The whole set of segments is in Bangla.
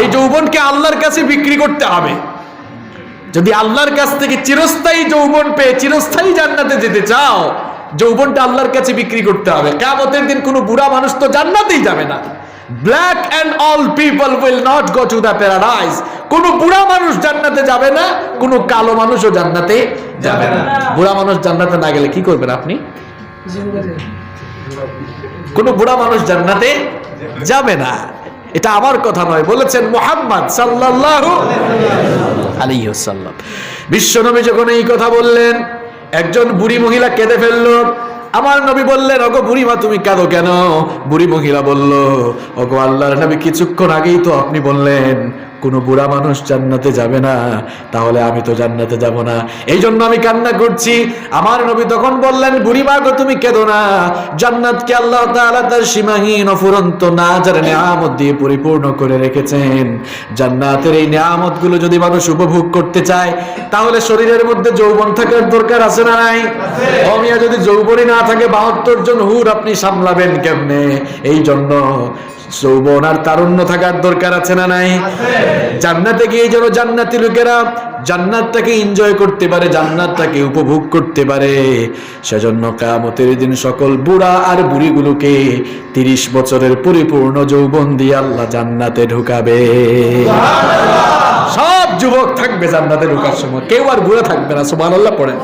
এই যৌবনকে আল্লাহর কাছে বিক্রি করতে হবে। যদি আল্লাহর কাছ থেকে চিরস্থায়ী যৌবন পেয়ে চিরস্থায়ী জান্নাতে যেতে চাও যৌবনটা আল্লাহর কাছে বিক্রি করতে হবে। কেমতের দিন কোনো বুড়া মানুষ তো জান্নাতেই যাবে না। Black and all people will not go to the paradise কোন বুড়া মানুষ জান্নাতে যাবে না কোন কালো মানুষও জান্নাতে যাবে না। বুড়া মানুষ জান্নাতে না গেলে কি করবেন আপনি? কোন বুড়া মানুষ জান্নাতে যাবে না। এটা আমার কথা নয়, বলেছেন মোহাম্মদ সাল্লাল্লাহু আলি সাল্লাম বিশ্বনবী যখন এই কথা বললেন, একজন বুড়ি মহিলা কেঁদে ফেলল। আমার নবী বললেন, ওগো বুড়িমা, তুমি কাঁদো কেন? বুড়ি মহিলা বলল অগো আল্লাহর নবী কিছুক্ষণ আগেই তো আপনি বললেন কোন বুড়া মানুষ জান্নাতে যাবে না, তাহলে আমি তো জান্নাতে যাব না। এই জন্য আমি কান্না করছি। আমার নবী তখন বললেন বুড়িমা গো, তুমি কেঁদো না। জান্নাতকে আল্লাহ তাআলা তার সীমাহীন অফুরন্ত না যার নিয়ামত দিয়ে পরিপূর্ণ করে রেখেছেন। জান্নাতের এই নিয়ামতগুলো যদি মানুষ উপভোগ করতে চায়, তাহলে শরীরের মধ্যে যৌবন থাকার দরকার আছে না নাই? অমিয়া যদি যৌবনই না থাকে, বাহাত্তর জন হুর আপনি সামলাবেন কেমনে? এই জন্য যৌবন আর তারুণ্য থাকার দরকার আছে না নাই? জান্নাতে গিয়ে যেন জান্নাতি লোকেরা জান্নাতটাকে এনজয় করতে পারে, জান্নাতটাকে উপভোগ করতে পারে। সেজন্য কামতের দিন সকল বুড়া আর বুড়িগুলোকে তিরিশ বছরের পরিপূর্ণ যৌবন দিয়ে আল্লাহ জান্নাতে ঢুকাবে। সব যুবক থাকবে জান্নাতে ঢুকার সময়। কেউ আর বুড়া থাকবে না সুমান আল্লাহ পড়ে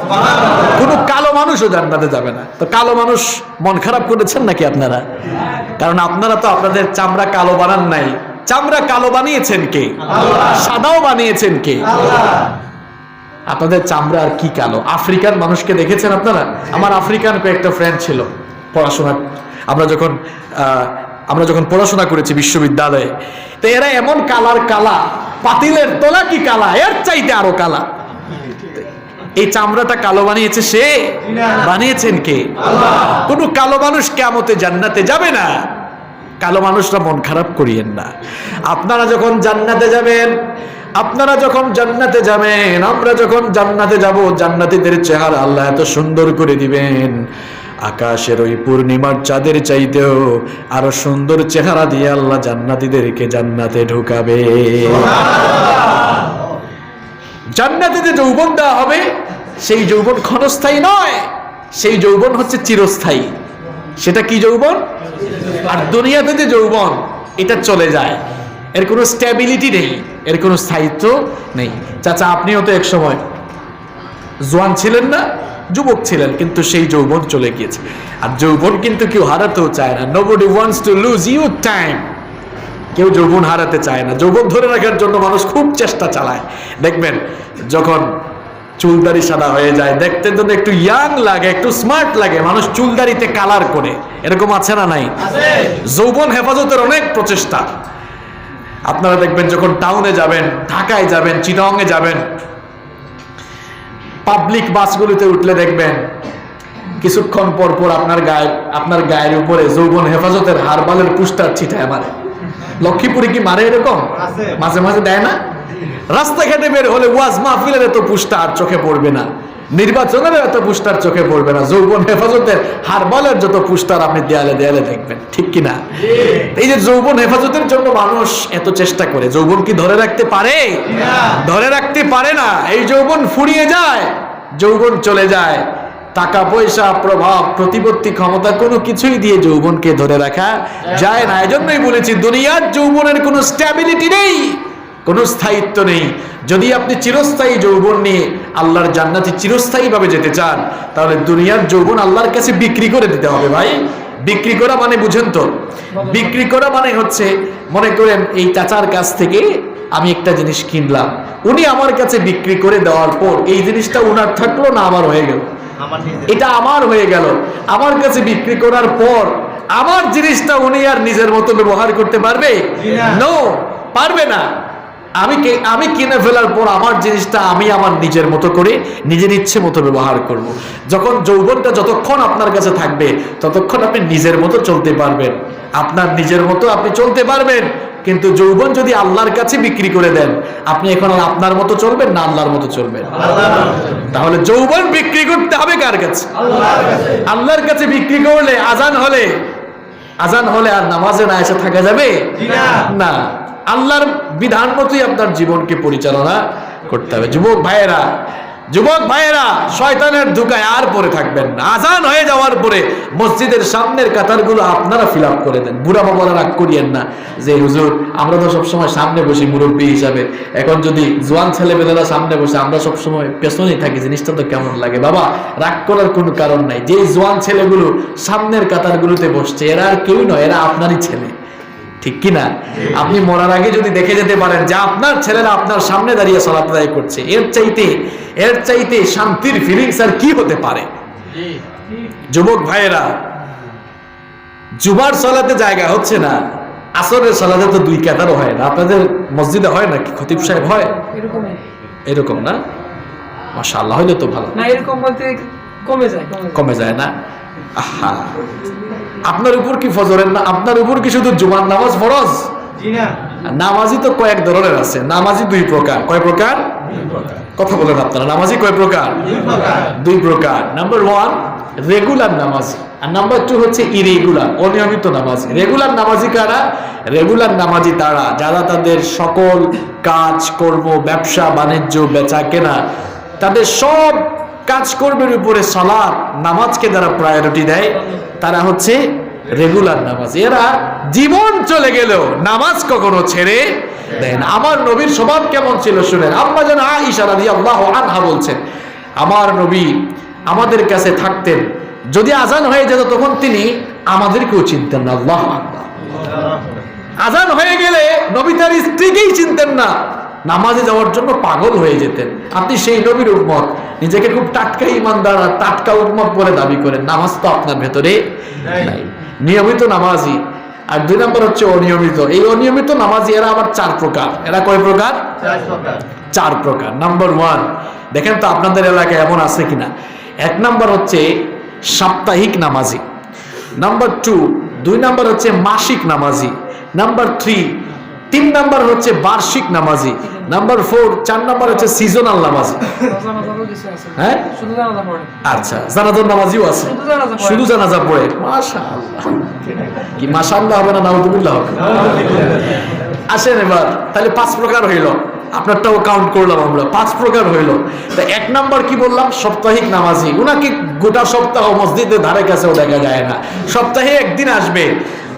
কোনো কালো মানুষও জান্নাতে যাবে না। তো কালো মানুষ মন খারাপ করেছেন নাকি আপনারা? কারণ আপনারা তো আপনাদের চামড়া কালো বানান নাই। চামড়া কালো বানিয়েছেন কে? সাদাও বানিয়েছেন কে? আপনাদের চামড়া আর কি কালো? আফ্রিকান মানুষকে দেখেছেন আপনারা? আমার আফ্রিকান কয়েকটা ফ্রেন্ড ছিল পড়াশোনা আমরা যখন আমরা যখন পড়াশোনা করেছি বিশ্ববিদ্যালয়ে, তো এরা এমন কালার কালা, পাতিলের তোলা কি কালা? এর চাইতে আরও কালা। এই চামড়াটা কালো বানিয়েছে সে? বানিয়েছেন কে? কোন কালো মানুষ কেমতে জান্নাতে যাবে না। কালো মানুষরা মন খারাপ করিয়েন না। আপনারা যখন জান্নাতে যাবেন, আপনারা যখন জান্নাতে যাবেন, আমরা যখন জান্নাতে যাব, জান্নাতীদের চেহারা আল্লাহ এত সুন্দর করে দিবেন। আকাশের ওই পূর্ণিমার চাঁদের চাইতেও আরও সুন্দর চেহারা দিয়ে আল্লাহ জান্নাতীদেরকে জান্নাতে ঢুকাবে। জান্নাতে যে যৌবন দেওয়া হবে, সেই যৌবন ক্ষণস্থায়ী নয়, সেই যৌবন হচ্ছে চিরস্থায়ী। সেটা কি যৌবন? আর দুনিয়াতে যে যৌবন, এটা চলে যায়। এর কোনো স্ট্যাবিলিটি নেই, এর কোনো স্থায়িত্ব নেই। চাচা, আপনিও তো এক সময় জোয়ান ছিলেন না? যুবক ছিলেন কিন্তু সেই যৌবন চলে গিয়েছে। আর যৌবন কিন্তু কেউ হারাতেও চায় না। Nobody wants to lose you time কেউ যৌবন হারাতে চায় না। যৌবন ধরে রাখার জন্য মানুষ খুব চেষ্টা চালায়। দেখবেন যখন চুলদারি সাদা হয়ে যায় দেখতে যদি একটু ইয়াং লাগে একটু স্মার্ট লাগে। মানুষ চুলদারিতে কালার করে। এরকম আছে না নাই? যৌবন হেফাজতের অনেক প্রচেষ্টা। আপনারা দেখবেন যখন টাউনে যাবেন ঢাকায় যাবেন চিটাংয়ে যাবেন পাবলিক বাসগুলিতে উঠলে দেখবেন কিছুক্ষণ পর পর আপনার গায়ে আপনার গায়ের উপরে যৌবন হেফাজতের হারবালের পুস্টার ছিটায় মারে। লক্ষ্মীপুরে কি মারে এরকম? মাঝে মাঝে দেয় না? রাস্তাঘাটে বের হলে ওয়াজ মাহফিলের এত আর চোখে পড়বে না। নির্বাচনের এত পুস্টার চোখে পড়বে না। যৌবন হেফাজতের হারবালের যত পুস্টার আপনি দেয়ালে দেয়ালে দেখবেন ঠিক কি না এই যে যৌবন হেফাজতের জন্য মানুষ এত চেষ্টা করে যৌবন কি ধরে রাখতে পারে? ধরে রাখতে পারে না। এই যৌবন ফুরিয়ে যায় যৌবন চলে যায়। টাকা পয়সা প্রভাব প্রতিপত্তি ক্ষমতা কোনো কিছুই দিয়ে যৌবনকে ধরে রাখা যায় না। এজন্যই বলেছি দুনিয়ার যৌবনের কোনো স্ট্যাবিলিটি নেই। কোনো স্থায়িত্ব নেই। যদি আপনি চিরস্থায়ী যৌবন নিয়ে আল্লাহর জান্নাতে চিরস্থায়ীভাবে যেতে চান তাহলে দুনিয়ার যৌবন আল্লাহর কাছে বিক্রি করে দিতে হবে ভাই। বিক্রি করা মানে বুঝেন তো। বিক্রি করা মানে হচ্ছে মনে করেন এই চাচার কাছ থেকে আমি একটা জিনিস কিনলাম। উনি আমার কাছে বিক্রি করে দেওয়ার পর এই জিনিসটা উনার থাকল না আমার হয়ে গেল। এটা আমার হয়ে গেল। আমার কাছে বিক্রি করার পর আমার জিনিসটা উনি আর নিজের মতো ব্যবহার করতে পারবে? নো পারবে না। আমি আমি কিনে ফেলার পর আমার জিনিসটা আমি আমার নিজের মতো করে নিজের ইচ্ছে মতো ব্যবহার করব। যখন যৌবনটা যতক্ষণ আপনার কাছে থাকবে ততক্ষণ আপনি নিজের মতো চলতে পারবেন। আপনার নিজের মতো আপনি চলতে পারবেন কিন্তু যৌবন যদি আল্লাহর কাছে বিক্রি করে দেন আপনি এখন আর আপনার মতো চলবেন না আল্লাহর মতো চলবেন। তাহলে যৌবন বিক্রি করতে হবে কার কাছে? আল্লাহর কাছে বিক্রি করলে আজান হলে আজান হলে আর নামাজে না এসে থাকা যাবে? না। আল্লাহর বিধান মতোই আপনার জীবনকে পরিচালনা করতে হবে। যুবক ভাইয়েরা যুবক ভাইয়েরা, শয়তানের ধোকায় আর পরে থাকবেন না। আজান হয়ে যাওয়ার পরে মসজিদের সামনের কাতারগুলো আপনারা ফিল করে দেন। বুড়া বাবারা রাগ করিয়েন না যে, হুজুর, আমরা তো সবসময় সামনে বসি মুরব্বী হিসাবে। এখন যদি জোয়ান ছেলে ছেলেমেয়েরা সামনে বসে, আমরা সবসময় পেছনেই থাকি। জিনিসটা তো কেমন লাগে? বাবা, রাগ করার কোনো কারণ নাই। যে জোয়ান ছেলেগুলো সামনের কাতারগুলোতে বসছে, এরা আর কেউ নয়, এরা আপনারই ছেলে। ঠিক কি না আপনি মরার আগে যদি দেখে যেতে পারেন যে আপনার ছেলেরা আপনার সামনে দাঁড়িয়ে সলাত আদায় করছে এর চাইতে এর চাইতে শান্তির ফিলিংস আর কি হতে পারে? যুবক ভাইয়েরা জুমার সলাতে জায়গা হচ্ছে না আসরের সলাতে তো দুই কাতারও হয় না। আপনাদের মসজিদে হয় নাকি? খতিব সাহেব হয়? এরকম না? মাশা আল্লাহ হইলে তো ভালো। না এরকম বলতে কমে যায়। কমে যায় না? আহা। আপনার উপর কি ফজরের না আপনার উপর কি শুধু জুমার নামাজ ফরজ? নামাজি তো কয়েক ধরনের আছে। নামাজি দুই প্রকার। কয় প্রকার? কথা বলেন আপনারা। নামাজি কয় প্রকার? দুই প্রকার। নাম্বার ওয়ান রেগুলার নামাজি। আর নাম্বার টু হচ্ছে ইরেগুলার অনিয়মিত নামাজি। রেগুলার নামাজি কারা? রেগুলার নামাজি তারা। যারা তাদের সকল কাজ কর্ম ব্যবসা বাণিজ্য বেচা কেনা তাদের সব কাজকর্মের উপরে সলাপ নামাজকে যারা প্রায়োরিটি দেয়, তারা হচ্ছে রেগুলার নামাজ। এরা জীবন চলে গেলেও নামাজ কখনো ছেড়ে দেন আমার নবীর স্বভাব কেমন ছিল শুনেন? আম্মা যেন আইসা রাদি আল্লাহ আনহা বলছেন, আমার নবী আমাদের কাছে থাকতেন, যদি আজান হয়ে যেত তখন তিনি আমাদেরকেও চিনতেন না। আল্লাহ আজান হয়ে গেলে নবী তার স্ত্রীকেই চিনতেন না। নামাজে যাওয়ার জন্য পাগল হয়ে যেতেন। আপনি সেই নবীর উম্মত। নিজেকে খুব টাটকা ইমানদার আর টাটকা উম্মত বলে দাবি করেন। নামাজ তো আপনার ভেতরে নাই। নিয়মিত নামাজি। আর দুই নম্বর হচ্ছে অনিয়মিত। এই অনিয়মিত নামাজি এরা আবার চার প্রকার। এরা কয় প্রকার? চার প্রকার। নাম্বার ওয়ান দেখেন তো আপনাদের এলাকায় এমন আছে কিনা? এক নাম্বার হচ্ছে সাপ্তাহিক নামাজি। নাম্বার টু দুই নাম্বার হচ্ছে মাসিক নামাজি। নাম্বার থ্রি তিন নাম্বার হচ্ছে বার্ষিক নামাজি। নাম্বার ফোর, চার নাম্বার হচ্ছে সিজনাল নামাজি। হ্যাঁ? আচ্ছা জানাজার নামাজিও আছে। শুধু জানাজা পড়ে। মাশাআল্লাহ। কি মাশাআল্লাহ হবে না, নাউজুবিল্লাহ হবে। আসেন এবার, তাহলে পাঁচ প্রকার হইল। আপনারটাও কাউন্ট করলাম আমরা, পাঁচ প্রকার হইল। তা এক নাম্বার কি বললাম? সাপ্তাহিক নামাজি। উনাকে গোটা সপ্তাহ মসজিদের ধারে কাছেও দেখা যায় না। সপ্তাহে একদিন আসবে।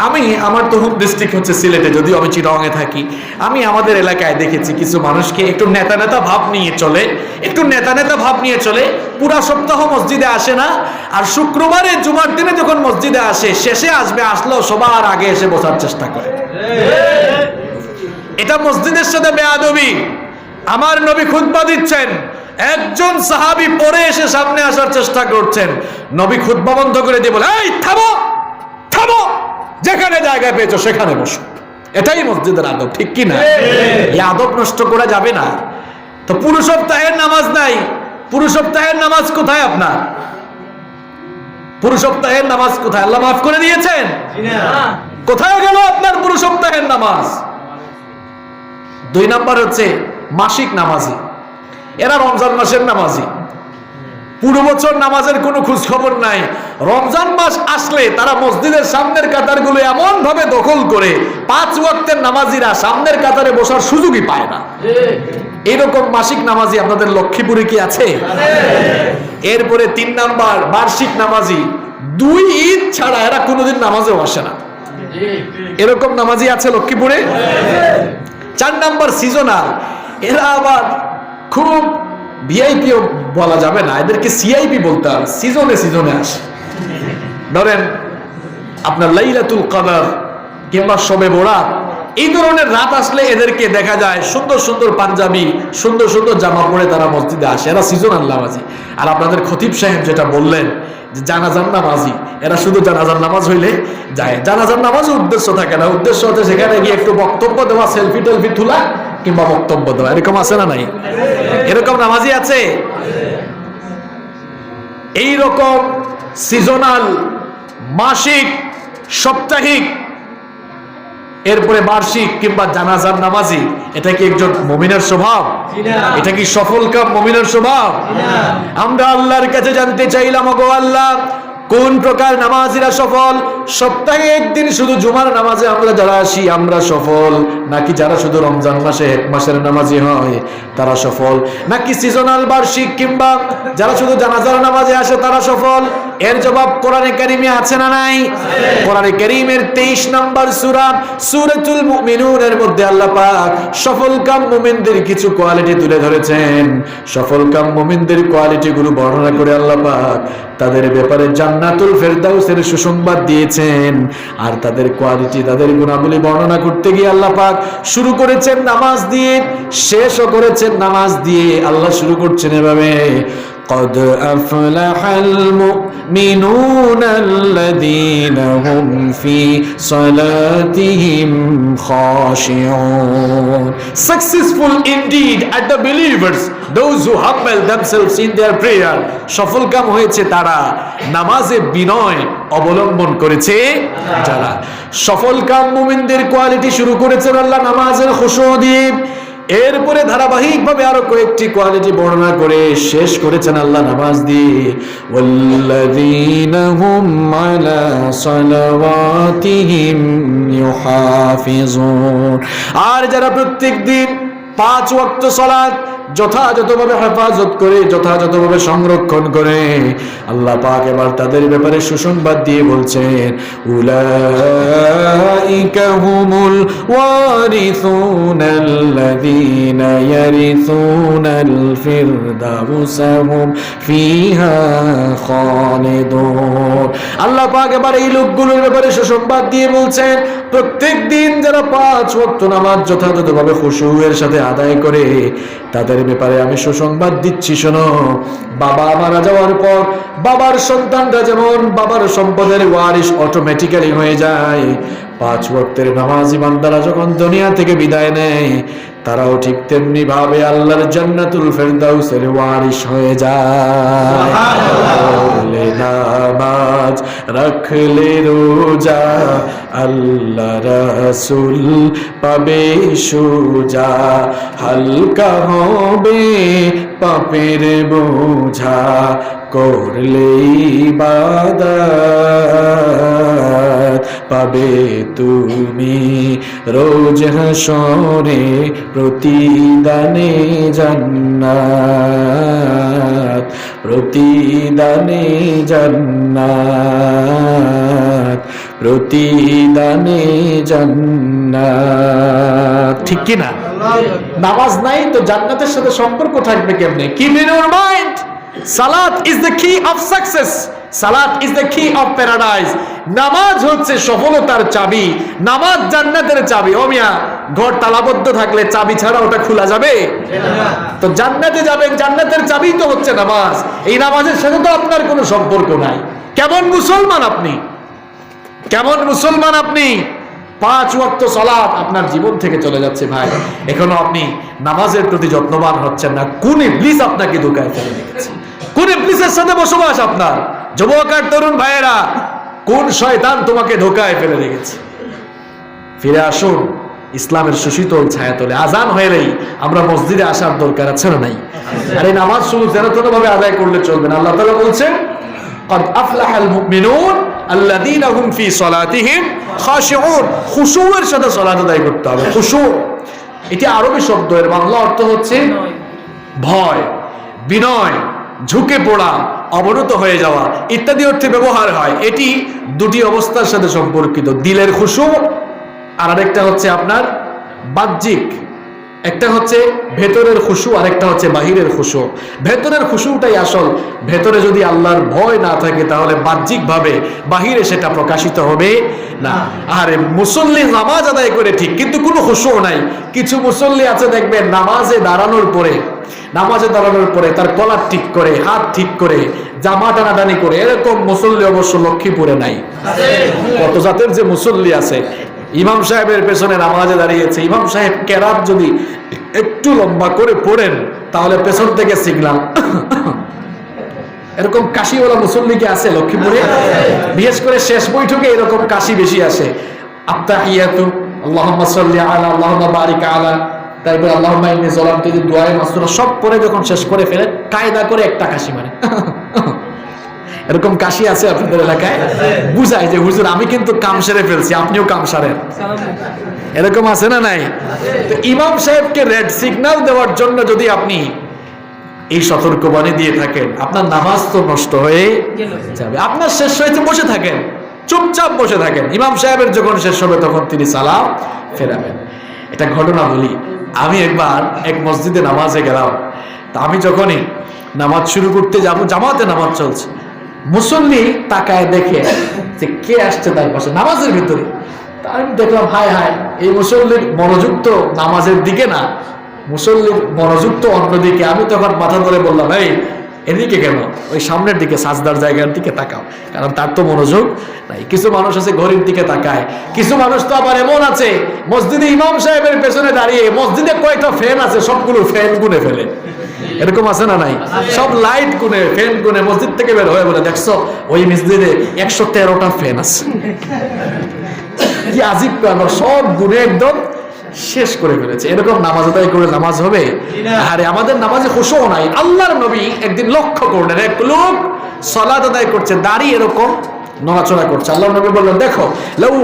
আমি আমার তরুণ ডিস্ট্রিক্ট হচ্ছে সিলেটে, যদিও আমি চিরঙে থাকি। আমি আমাদের এলাকায় দেখেছি কিছু মানুষকে একটু নেতা নেতা ভাব নিয়ে চলে, একটু নেতা নেতা ভাব নিয়ে চলে। পুরা সপ্তাহ মসজিদে আসে না, আর শুক্রবারে জুমার দিনে যখন মসজিদে আসে, শেষে আসবে, আসলেও সবার আগে এসে বসার চেষ্টা করে। এটা মসজিদের সাথে বেয়াদবি। আমার নবী খুতবা দিচ্ছেন, একজন সাহাবী পরে এসে সামনে আসার চেষ্টা করছেন। নবী খুতবা বন্ধ করে দিয়ে বলে, এই, থামো থামো। যেখানে জায়গা পেয়েছ সেখানে বসো। এটাই মসজিদের আদব ঠিক কি না? এই আদব নষ্ট করা যাবে না। তো পুরো সপ্তাহের নামাজ নাই। পুরো সপ্তাহের নামাজ কোথায় আপনার? পুরো সপ্তাহের নামাজ কোথায়? আল্লাহ মাফ করে দিয়েছেন? কোথায় গেল আপনার পুরো সপ্তাহের নামাজ? দুই নাম্বার হচ্ছে মাসিক নামাজি। এরা রমজান মাসের নামাজি। পুরো বছর নামাজের কোনো খোঁজ খবর নাই। রমজান মাস আসলে তারা মসজিদের সামনের কাতারগুলো এমন ভাবে দখল করে পাঁচ ওয়াক্তের নামাজিরা সামনের কাতারে বসার সুযোগই পায় না। এরকম মাসিক নামাজি আপনাদের লক্ষ্মীপুরে কি আছে? এরপরে তিন নাম্বার বার্ষিক নামাজি। দুই ঈদ ছাড়া এরা কোনোদিন নামাজেও আসে না। এরকম নামাজি আছে লক্ষ্মীপুরে? চার নাম্বার সিজনাল। এরা আবার খুব ভিআইপিও বলা যাবে না, এদেরকে সিআইপি বলতে হবে সিজনে সিজনে আসে। ধরেন, আপনার লাইলাতুল কদর কিংবা শবে বোরাত, এই ধরনের রাত আসলে এদেরকে দেখা যায় সুন্দর সুন্দর পাঞ্জাবি, সুন্দর সুন্দর জামা পরে তারা মসজিদে আসে, এরা সিজনাল নামাজি। আর আপনাদের খতিব সাহেব যেটা বললেন যে জানাজার নামাজি, এরা শুধু জানাজান নামাজ হইলে যায়। জানাজার নামাজও উদ্দেশ্য থাকে না, উদ্দেশ্য হচ্ছে সেখানে গিয়ে একটু বক্তব্য দেওয়া সেলফি টেলফি তোলা কিংবা বক্তব্য দেওয়া, এরকম আছে না নাই? এরকম নামাজি আছে? এই রকম সিজনাল মাসিক, সাপ্তাহিক, এরপরে বার্ষিক কিংবা জানাজার নামাজি, এটা কি একজন মমিনের স্বভাব? এটা কি সফল কাম মমিনের স্বভাব? আমরা আল্লাহর কাছে জানতে চাইলাম গো আল্লাহ, কোন প্রকার নামাজিরা সফল? সপ্তাহে একদিন শুধু জুমার নামাজে আমরা যারা আসি, আমরা সফল। নাকি যারা শুধু রমজান মাসে এক মাসের নামাজি হয়, তারা সফল? নাকি সিজনাল বার্ষিক কিংবা যারা শুধু জানাজার নামাজে আসে, তারা সফল? এর জবাব কোরআনে কারিমে আছে না নাই? কোরআনে কারিমের 23 নম্বর সূরা, সূরাতুল মুমিনুনের মধ্যে আল্লাহ পাক সফল কাম মুমিনদের কিছু কোয়ালিটি তুলে ধরেছেন। সফল কাম মুমিনদের কোয়ালিটি গুলো বর্ণনা করে আল্লাহ পাক তাদের ব্যাপারে জান্নাতুল ফেরদাউসের সুসংবাদ দিয়েছেন। আর তাদের কোয়ালিটি, তাদের গুণাবলী বর্ণনা করতে গিয়ে আল্লাহ পাক শুরু করেছেন নামাজ দিয়ে শেষও করেছেন নামাজ দিয়ে আল্লাহ শুরু করছেন এভাবে। قد أفلح المؤمنون الذين هم في صلاتهم خاشعون Successful indeed are the believers those who humble themselves in their prayer সফলকাম হয়েছে তারা নামাজে বিনয় অবলম্বন করেছে যারা সফলকাম মুমিনদের কোয়ালিটি শুরু করেছেন আল্লাহ নামাজের খুশু দিয়ে এরপরে ধারাবাহিকভাবে আরও কয়েকটি কোয়ালিটি বর্ণনা করে শেষ করেছেন আল্লাহ নামাজ দিয়ে। হুম আর যারা প্রত্যেক দিন পাঁচ ওয়াক্ত সালাত যথাযথভাবে হেফাজত করে, যথাযথভাবে সংরক্ষণ করে। আল্লাহ পাক এবার তাদের ব্যাপারে সুসংবাদ দিয়ে বলছেন, উলাইকা হুমুল ওয়ারিসুনাল্লাযীনা ইয়ারিসুনাল ফিরদাউসা হুম ফিহা খালিদুন। আল্লাহ পাক এবার এই লোকগুলোর ব্যাপারে সুসংবাদ দিয়ে বলছেন প্রত্যেক দিন যারা পাঁচ ওয়াক্ত নামাজ যথাযথভাবে খুশুয়ের সাথে আদায় করে তাদের ব্যাপারে আমি সুসংবাদ দিচ্ছি, শোনো। বাবা মারা যাওয়ার পর বাবার সন্তানরা যেমন বাবার সম্পদের ওয়ারিশ অটোমেটিক্যালি হয়ে যায়। পাঁচ ভক্তের নামাজি বান্দারা যখন দুনিয়া থেকে বিদায় নেয় তারাও ঠিক তেমনি ভাবে আল্লাহর জান্নাতুল ফেরদাউসের ওয়ারিশ হয়ে যায়। নামাজ রাখলে রোজা আল্লাহ রাসূল পাবে সুজা। হালকা হবে পাপের বোঝা। করলে ইবাদত পাবে তুমি। রোজ হাসরে প্রতিদানে জান্নাত প্রতিদানে জান্নাত প্রতিদানে জান্নাত। ঠিক কি না নামাজ নাই তো জান্নাতের সাথে সম্পর্ক থাকবে কেমনে? ইন ইউর মাইন্ড সালাত is the key of success সালাত is the key of paradise নামাজ হচ্ছে সফলতার চাবি। নামাজ জান্নাতের চাবি। ও মিয়া, ঘর তালাবদ্ধ থাকলে চাবি ছাড়া ওটা খোলা যাবে? তো জান্নাতে যাবেন, জান্নাতের চাবি তো হচ্ছে নামাজ। এই নামাজের সাথে তো আপনার কোনো সম্পর্ক নাই। কেমন মুসলমান আপনি? কেমন মুসলমান আপনি? পাঁচ ওয়াক্ত সলাপ আপনার জীবন থেকে চলে যাচ্ছে ভাই। এখনও আপনি নামাজের প্রতি যত্নবান হচ্ছেন না। কোন ইবলিস আপনাকে ধোকায় ফেলে রেখেছে? কোন ইবলিসের সাথে বসবাস আপনার? যুবক আর তরুণ ভাইয়েরা, কোন শয়তান তোমাকে ধোকায় ফেলে রেখেছে? ফিরে আসুন, ইসলামের সুশীতল ছায়াতলে। আজান হলেই আমরা মসজিদে আসার দরকার আছে না নাই? আর এই নামাজ শুধু যেন ভাবে আদায় করলে চলবে না। আল্লাহ তালা বলছেন আফলাহাল মুমিনুন আল্লাদিন আহুম ফি সলাতিহীন খাশেউন। খুশুয়ের সাথে সলাত আদায় করতে হবে। খুশু এটি আরবি শব্দ। এর বাংলা অর্থ হচ্ছে ভয় বিনয় ঝুঁকে পড়া অবনত হয়ে যাওয়া ইত্যাদি অর্থে ব্যবহার হয়। এটি দুটি অবস্থার সাথে সম্পর্কিত। দিলের খুশু আর আরেকটা হচ্ছে আপনার বাহ্যিক। একটা হচ্ছে ভেতরের খুশু আর একটা হচ্ছে বাহিরের খুশু। ভেতরের খুশুটাই আসল। ভেতরে যদি আল্লাহর ভয় না থাকে তাহলে বাহ্যিকভাবে বাহিরে সেটা প্রকাশিত হবে না। আর মুসল্লি নামাজ আদায় করে ঠিক কিন্তু কোনো খুশু নাই। কিছু মুসল্লি আছে দেখবেন নামাজে দাঁড়ানোর পরে নামাজে দাঁড়ানোর পরে তার কলার ঠিক করে হাত ঠিক করে জামা টানাটানি করে এরকম মুসল্লি অবশ্য লক্ষ্মীপুরে নাই। কত জাতের যে মুসল্লি আছে। ইমাম সাহেবের পেছনে নামাজে দাঁড়িয়েছে। ইমাম সাহেব কেরাত যদি একটু লম্বা করে পড়েন, তাহলে পেছন থেকে সিগনাল এরকম কাশিওয়ালা মুসল্লি কি আছে লক্ষ্মীপুরে? বিশেষ করে শেষ বৈঠকে এরকম কাশি বেশি আসে। আত্তাহিয়াতু, আল্লাহুম্মা সাল্লি আলা, আল্লাহুম্মা বারিক আলা। তারপর আল্লাহুম্মা ইন্নী যালামতু দুআয়ে মাসুরা, সব পরে যখন শেষ করে ফেলে, কায়দা করে একটা কাশি মারে। এরকম কাশি আছে আপনাদের এলাকায়? বুঝায় যে হুজুর আমি কিন্তু কাম সেরে ফেলছি আপনিও কাম সারেন। এরকম আছে না নাই? তো ইমাম সাহেবকে রেড সিগন্যাল দেওয়ার জন্য যদি আপনি এই সতর্কবাণী দিয়ে থাকেন আপনার নামাজ তো নষ্ট হয়ে যাবে। আপনার শেষ হয়েছে বসে থাকেন। চুপচাপ বসে থাকেন। ইমাম সাহেবের যখন শেষ হবে তখন তিনি সালাম ফেরাবেন। এটা ঘটনা বলি। আমি একবার এক মসজিদে নামাজে গেলাম। তা আমি যখনই নামাজ শুরু করতে যাব জামাতে নামাজ চলছে। মুসল্লি তাকায় দেখে যে কে আসছে তার পাশে নামাজের ভিতরে। আমি দেখলাম, হায় হায়, এই মুসল্লির মনোযোগ তো নামাজের দিকে না। মুসল্লির মনোযোগ তো অন্যদিকে। আমি তখন মাথা ধরে বললাম, এই এদিকে কেন? ওই সামনের দিকে, সাজদার জায়গার দিকে তাকাও। কারণ তার তো মনোযোগ নাই। কিছু মানুষ আছে ঘড়ির দিকে তাকায়। কিছু মানুষ তো আবার এমন আছে, মসজিদে ইমাম সাহেবের পেছনে দাঁড়িয়ে মসজিদে কয়টা ফ্যান আছে, সবগুলো ফ্যান গুনে ফেলে। এরকম আছে না নাই? সব লাইট গুনে, ফ্যান গুনে মসজিদ থেকে বের হয়ে বলে, দেখছ, ওই মসজিদে একশো তেরোটা ফ্যান আছে। কি আজিব সব গুনে একদম শেষ করে ফেলেছে। এরকম নামাজ আদায় করে নামাজ হবে? আরে আমাদের নামাজে খুশো নাই। আল্লাহর নবী একদিন লক্ষ্য করলেন এক লোক সলাদ আদায় করছে দাড়ি এরকম নড়াচড়া করছে। আল্লাহ নবী বললেন, দেখো, লাউ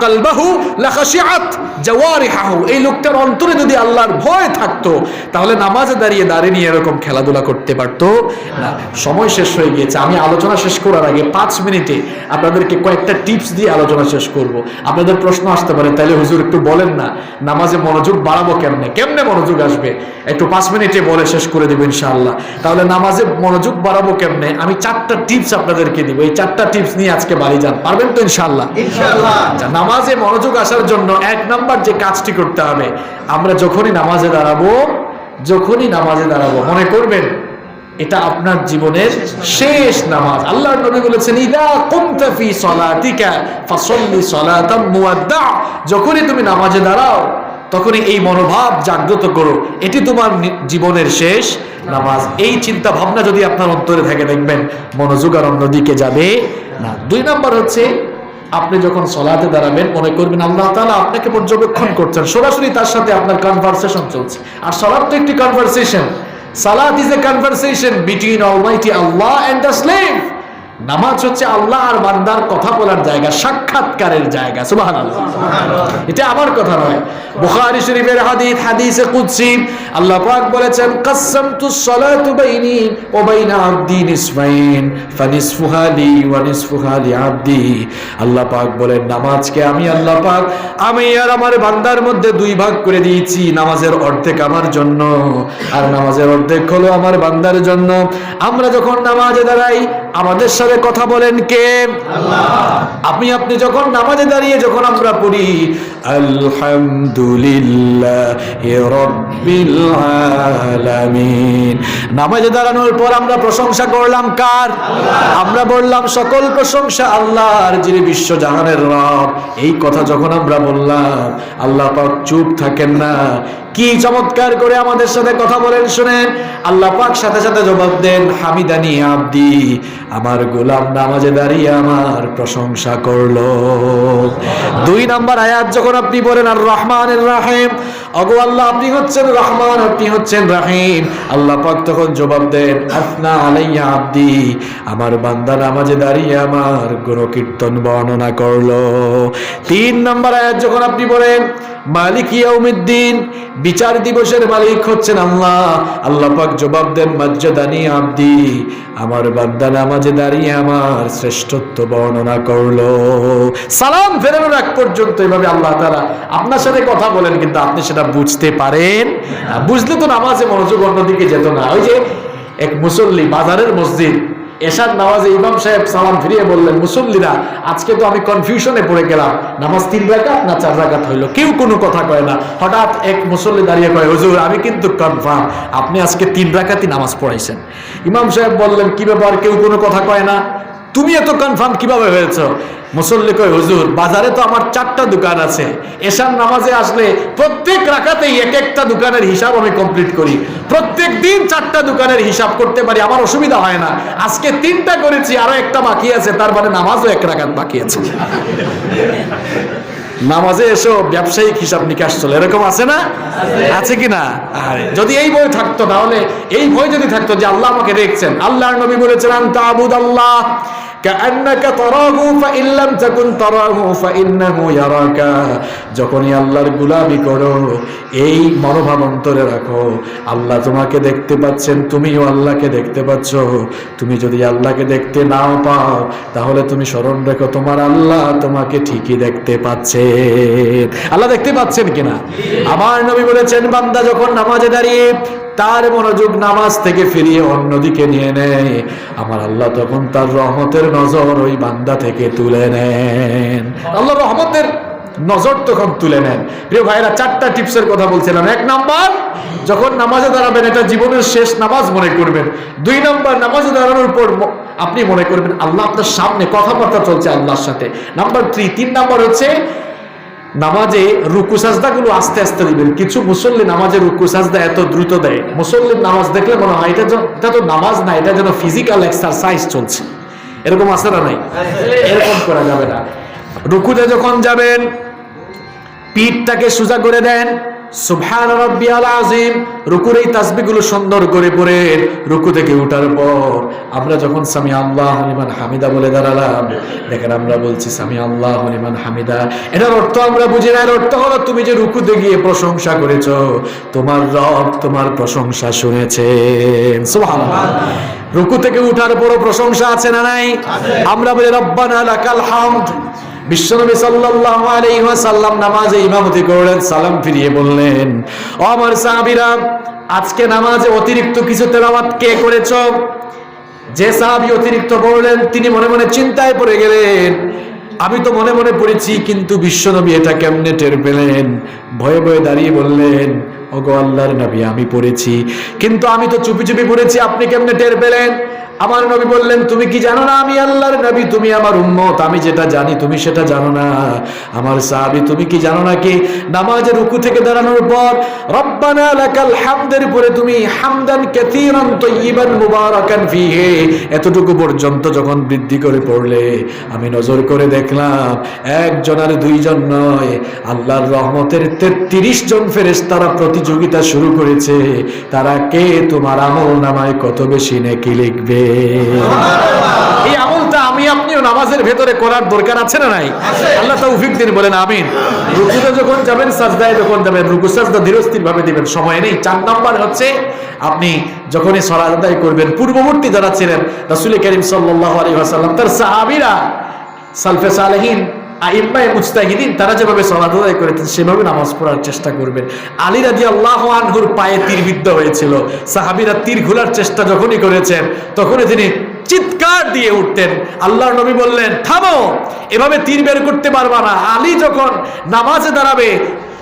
কালবাহু লাখাশিআত জাওয়ারিহাহু। এই লোকটার অন্তরে যদি আল্লাহর ভয় থাকতো, তাহলে নামাজে দাঁড়িয়ে দাঁড়িয়ে নিয়ে এরকম খেলাধুলা করতে পারতো না। সময় শেষ হয়ে গিয়েছে। আমি আলোচনা শেষ করার আগে পাঁচ মিনিটে আপনাদেরকে কয়েকটা টিপস দিয়ে আলোচনা শেষ করব। আপনাদের প্রশ্ন আসতে পারে তাহলে হুজুর একটু বলেন না, নামাজে মনোযোগ বাড়াবো কেমনে? কেমনে মনোযোগ আসবে? একটু পাঁচ মিনিটে বলে শেষ করে দেবো ইনশাআল্লাহ। তাহলে নামাজে মনোযোগ বাড়াবো কেমনে? আমি চারটা টিপস আপনাদেরকে দিব। এই চারটা টিপস নিয়ে আজকে বাড়ি যান। পারবেন তো ইনশাআল্লাহ? ইনশাআল্লাহ। আচ্ছা নামাজে মনোযোগ আসার জন্য এক নাম্বার যে কাজটি করতে হবে আমরা যখনই নামাজে দাঁড়াবো যখনই নামাজে দাঁড়াবো মনে করবেন এটা আপনার জীবনের শেষ নামাজ। আল্লাহর নবী বলেছেন ইদা কুমতা ফি সলাতিকা ফাসাল্লি সালাতাম মুয়াদ্দা যখনই তুমি নামাজে দাঁড়াও তখনই এই মনোভাব জাগ্রত করো। এটি তোমার জীবনের শেষ নামাজ। এই চিন্তা ভাবনা যদি আপনার অন্তরে থাকে, দেখবেন মনোযোগ আর অন্যদিকে যাবে না। দুই নাম্বার হচ্ছে, আপনি যখন সলাতে দাঁড়াবেন, মনে করবেন আল্লাহ তালা আপনাকে পর্যবেক্ষণ করছেন। সরাসরি তার সাথে আপনার কনভারসেশন চলছে। আর সলাদ তো একটি conversation salad is a conversation between almighty Allah and the slave নামাজ হচ্ছে আল্লাহ আর বান্দার কথা বলার জায়গা সাক্ষাৎকারের জায়গা সুবহানাল্লাহ। এটা আমার কথা নয়। বুখারী শরীফের হাদিস হাদিসে কুদসি আল্লাহ পাক বলেছেন কাসসামতু সলাতু বাইনি ওয়া বাইনা আবদি নিসফাইন ফানিসফুহা লি ওয়া নিসফুহা লি আবদি। আল্লাহ পাক বলেন নামাজকে আমি আল্লাহ পাক আমি আর আমার বান্দার মধ্যে দুই ভাগ করে দিয়েছি নামাজের অর্ধেক আমার জন্য আর নামাজের অর্ধেক হলো আমার বান্দার জন্য। আমরা যখন নামাজে দাঁড়াই আমাদের সাথে কথা বলেন কে? আপনি আপনি যখন নামাজে দাঁড়িয়ে যখন আমরা পড়ি আলহামদুলিল্লাহ নামাজে দাঁড়ানোর পর আমরা প্রশংসা করলাম কার? আমরা বললাম সকল প্রশংসা আল্লাহর যিনি বিশ্ব জাহানের রব। এই কথা যখন আমরা বললাম আল্লাহ পাক চুপ থাকেন না। কি চমৎকার করে আমাদের সাথে কথা বলেন, শুনেন। আল্লাহ পাক সাথে সাথে জবাব দেন, হামিদানি আব্দি, আমার গোলাম নামাজে দাঁড়িয়ে আমার প্রশংসা করল। দুই নাম্বার আয়াত, যখন আপনি বলেন, আর রহমানের রাহিম। অগো আল্লাহ, আপনি হচ্ছেন রহমান, আপনি হচ্ছেন রাহিম। আল্লাহ পাক তখন জবাব দেন, আফনা আলাইয়া আব্দি, আমার বান্দা নামাজে দাঁড়িয়ে আমার গুণকীর্তন বর্ণনা করল। তিন নাম্বার আয়াত, যখন আপনি বলেন মালিক ইয়াউমিদ্দিন, বিচার দিবসের মালিক হচ্ছেন আল্লাহ। আল্লাহ পাক জবাব দেন, মাজ্জাদানি আব্দি, আমার বান্দা নামাজে দাঁড়িয়ে আমার শ্রেষ্ঠত্ব বর্ণনা করল। সালাম ফেরানোর আগ পর্যন্ত এভাবে আল্লাহ তারা আপনার সাথে কথা বলেন, কিন্তু আপনি সেটা বুঝতে পারেন। বুঝলে তো নামাজে মনোযোগ অন্যদিকে যেত না। ওই যে এক মুসল্লি বাজারের মসজিদ এশার নামাজে ইমাম সাহেব সালাম ফিরিয়ে বললেন, মুসল্লিরা, আজকে তো আমি কনফিউশনে পড়ে গেলাম। নামাজ তিন রাকাত না চার রাকাত হইল? কেউ কোনো কথা কয় না। হঠাৎ এক মুসল্লি দাঁড়িয়ে কয়, হুজুর, আমি কিন্তু কনফার্ম আপনি আজকে তিন রাকাতই নামাজ পড়াইছেন। ইমাম সাহেব বললেন, কি ব্যাপার? কেউ কোনো কথা কয় না? তুমি এত কনফার্ম কীভাবে হয়েছ? মুসল্লি কয়, হুজুর, বাজারে তো আমার চারটা দোকান আছে। এশার নামাজে আসলে প্রত্যেক রাখাতেই এক একটা দোকানের হিসাব আমি কমপ্লিট করি। প্রত্যেক দিন চারটা দোকানের হিসাব করতে পারি, আমার অসুবিধা হয় না। আজকে তিনটা করেছি, আরও একটা বাকি আছে, তার মানে নামাজও এক রাখাত বাকি আছে। নামাজে এসো, ব্যবসায়িক হিসাব নিকাশ চলে। এরকম আছে না? আছে কি না? যদি এই বই থাকতো, তাহলে এই বই যদি থাকতো যে আল্লাহ আমাকে দেখছেন, আল্লাহর নবী বলেছেন আনতা আবুদ আল্লাহ যখনই আল্লাহর গুলামি করো এই মনোভাব অন্তরে রাখো। আল্লাহ তোমাকে দেখতে পাচ্ছেন তুমিও আল্লাহকে দেখতে পাচ্ছ। তুমি যদি আল্লাহকে দেখতে নাও পাও তাহলে তুমি স্মরণ রেখো তোমার আল্লাহ তোমাকে ঠিকই দেখতে পাচ্ছে আল্লাহ দেখতে পাচ্ছেন কিনা? আমার নবী বলেছেন বান্দা যখন নামাজে দাঁড়িয়ে তার মনোযোগ নামাজ থেকে ফিরিয়ে অন্যদিকে নিয়ে নেয়। আমার আল্লাহ তখন তার রহমতের নজর ওই বান্দা থেকে তুলে নেন। আল্লাহ রহমতের নজর তখন তুলে নেন। প্রিয় ভাইরা চারটা টিপসের কথা বলছিলাম। এক নাম্বার, যখন নামাজে দাঁড়াবেন, এটা জীবনের শেষ নামাজ মনে করবেন। দুই নাম্বার, নামাজে দাঁড়ানোর পর আপনি মনে করবেন, আল্লাহ আপনার সামনে কথাবার্তা চলছে আল্লাহর সাথে। নাম্বার থ্রি, তিন নাম্বার হচ্ছে নামাজে রুকু সাজদা গুলো আস্তে আস্তে দিবেন। কিছু মুসল্লি নামাজে রুকু সাজদা এত দ্রুত দেয়। মুসল্লির নামাজ দেখলে মনে হয়, এটা এটা তো নামাজ না, এটা যেন ফিজিক্যাল এক্সারসাইজ চলছে। এরকম আছে না নাই? এরকম করা যাবে না। রুকুতে যখন যাবেন, পিঠটাকে সোজা করে দেন। সুবহান রাব্বিয়াল আযীম রুকুর এই তাসবিহগুলো সুন্দর করে পড়ে রুকু থেকে ওঠার পর আমরা যখন সামি আল্লাহ লিমান হামিদা বলে দাঁড়ালাম দেখেন আমরা বলছি সামি আল্লাহ লিমান হামিদা। এটার অর্থ আমরা বুঝি না এর অর্থ হলো তুমি যে রুকুতে গিয়ে প্রশংসা করেছ তোমার রব তোমার প্রশংসা শুনেছেন সুবহানাল্লাহ। রুকু থেকে উঠার পরও প্রশংসা আছে না নাই? আমরা বলি রব্বানা লাকাল হামদ। বিশ্বনবী সাল্লাল্লাহু আলাইহি ওয়াসাল্লাম নামাজে ইমামতি করলেন, সালাম ফিরিয়ে বললেন আমার সাহাবীরা, আজকে নামাজে অতিরিক্ত কিছু তেলাওয়াত কে করেছ? যে সাহাবী অতিরিক্ত করলেন তিনি মনে মনে চিন্তায় পড়ে গেলেন। আমি তো মনে মনে পড়েছি, কিন্তু বিশ্বনবী এটা কেমনে টের পেলেন? ভয়ে ভয়ে দাঁড়িয়ে বললেন, ওগো আল্লাহর নবী, আমি পড়েছি। কিন্তু আমি তো চুপি চুপি পড়েছি, আপনি কেমনে টের পেলেন? আমার নবী বললেন, তুমি কি জানো না আমি আল্লাহর নবী? তুমি আমার উম্মত, আমি যেটা জানি তুমি সেটা জানো না। আমার সাহাবী, তুমি কি জানো না কি নামাজের রুকু থেকে দাঁড়ানোর পর, রব্বানা লাকাল হামদের পরে তুমি হামদান কাসীরান তাইয়িবান মুবারাকান ফিহি। এতটুকু পর্যন্ত যখন বৃদ্ধি করে পড়লে, আমি নজর করে দেখলাম, একজন আর দুইজন নয়। আল্লাহর রহমতের তেত্রিশ জন ফেরেশতারা প্রতিযোগিতা শুরু করেছে। তারা কে? তোমার আমল নামায় কত বেশি নেকি লিখবে? এই আমলটা আমি আপনিও নামাজের ভেতরে করার দরকার আছে না নাই? আল্লাহ তৌফিক দিন বলেন আমিন। রুকুতে যখন যাবেন সাজদায় যখন যাবেন রুকু সাজদা ধীরস্থির ভাবে দিবেন সময় নেই। চার নাম্বার হচ্ছে আপনি যখনই সরাজদায় আদায় করবেন পূর্ববর্তী যারা ছিলেন রাসুল করিম সাল্লাহ আলী আসাল্লাম তার সাহাবিরা সালফে সালেহিন আইম্মায়ে মুস্তাহিদিন তারা যেভাবে সলাত আদায় করেছেন, সেভাবে নামাজ পড়ার চেষ্টা করবেন। আলী আল্লাহ আনহুর পায়ে তীর বিদ্ধ হয়েছিল। সাহাবিরা তীর ঘোলার চেষ্টা যখনই করেছেন, তখনই তিনি চিৎকার দিয়ে উঠতেন। আল্লাহর নবী বললেন, থামো, এভাবে তীর বের করতে পারবা না। আলী যখন নামাজে দাঁড়াবে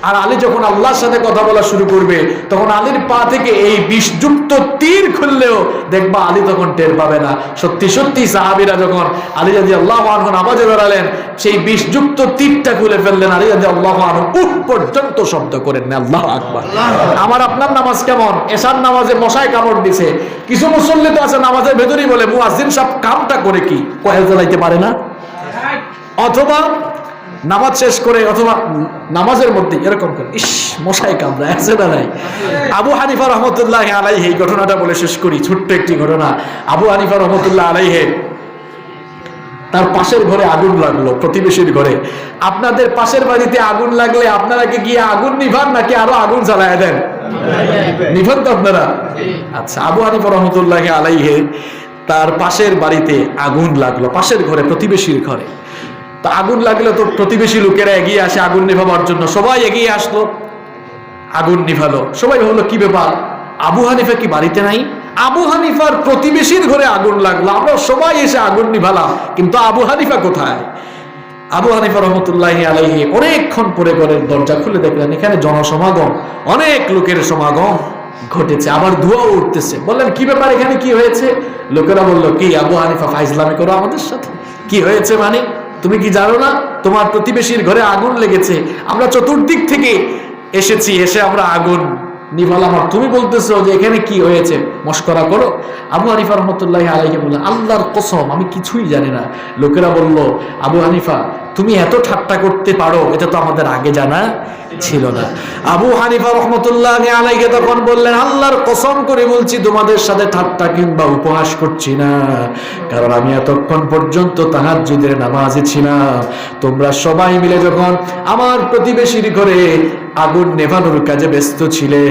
আর আলী যখন আল্লাহর সাথে কথা বলা শুরু করবে, তখন আলীর পা থেকে এই বিষযুক্ত তীর খুললেও দেখবা আলী তখন টের পাবে না। সত্যি সত্যি সাহাবীরা যখন আলী রাজি আল্লাহ আনহু নামাজে দাঁড়ালেন সেই বিষযুক্ত তীরটা খুলে ফেললেন আলী রাজি আল্লাহ আনহু উঠ পর্যন্ত শব্দ করেন না আল্লাহ আকবার। আমার আপনার নামাজ কেমন? এশার নামাজে মশায় কামড় দিছে। কিছু মুসল্লি তো আছে নামাজের ভেতরেই বলে, মুয়াজ্জিন সব কামটা করে কি? কয়েল জ্বালাইতে পারে না? অথবা নামাজ শেষ করে অথবা নামাজের মধ্যে এরকম করে, ইস মশাই কামড়া আছে না নাই? আবু হানিফা রহমতুল্লাহ আলাইহে এই ঘটনাটা বলে শেষ করি, ছোট্ট একটি ঘটনা। আবু হানিফা রহমতুল্লাহ আলাইহে তার পাশের ঘরে আগুন লাগল, প্রতিবেশীর ঘরে। আপনাদের পাশের বাড়িতে আগুন লাগলে আপনারা কি গিয়ে আগুন নিভান নাকি আরও আগুন জ্বালায় দেন? নিভান তো আপনারা? আচ্ছা আবু হানিফা রহমতুল্লাহ আলাইহে তার পাশের বাড়িতে আগুন লাগল, পাশের ঘরে, প্রতিবেশীর ঘরে। তো আগুন লাগলে তো প্রতিবেশী লোকেরা এগিয়ে আসে, আগুন নিভাবার জন্য। সবাই এগিয়ে আসলো, আগুন নিভালো। সবাই ভাবলো, কি ব্যাপার? আবু হানিফা কি বাড়িতে নাই? আবু হানিফার প্রতিবেশীর ঘরে আগুন লাগল। আমরা সবাই এসে আগুন নিভালাম, কিন্তু আবু হানিফা কোথায়? আবু হানিফা রহমতুল্লাহ আলাইহি অনেকক্ষণ পরে ঘরের দরজা খুলে দেখলেন, এখানে জনসমাগম, অনেক লোকের সমাগম ঘটেছে। আবার ধোঁয়াও উঠতেছে। বললেন, কি ব্যাপার? এখানে কি হয়েছে? লোকেরা বলল, কি আবু হানিফা ফাইজলামি করো আমাদের সাথে। কি হয়েছে মানে? তুমি কি জানো না? তোমার প্রতিবেশীর ঘরে আগুন লেগেছে। আমরা চতুর্দিক থেকে এসেছি, এসে আমরা আগুন নিভালাম। আর তুমি বলতেছো যে এখানে কি হয়েছে? মস্করা করো। আবু হানিফা রহমতুল্লাহ আলাইকে বললেন, আল্লাহর কসম, আমি কিছুই জানি না। লোকেরা বলল, আবু হানিফা তুমি এত ঠাট্টা করতে পারো, এটা তো আমাদের আগে জানা ছিল না। আবু হানিফা রহমতুল্লাহ আলাইকে তখন বললেন, আল্লাহর কসম করে বলছি, তোমাদের সাথে ঠাট্টা কিংবা উপহাস করছি না। কারণ আমি এতক্ষণ পর্যন্ত তাহাজ্জুদের নামাজে ছিলাম। তোমরা সবাই মিলে যখন আমার প্রতিবেশীর ঘরে আগুন নেভানোর কাজে ব্যস্ত ছিলে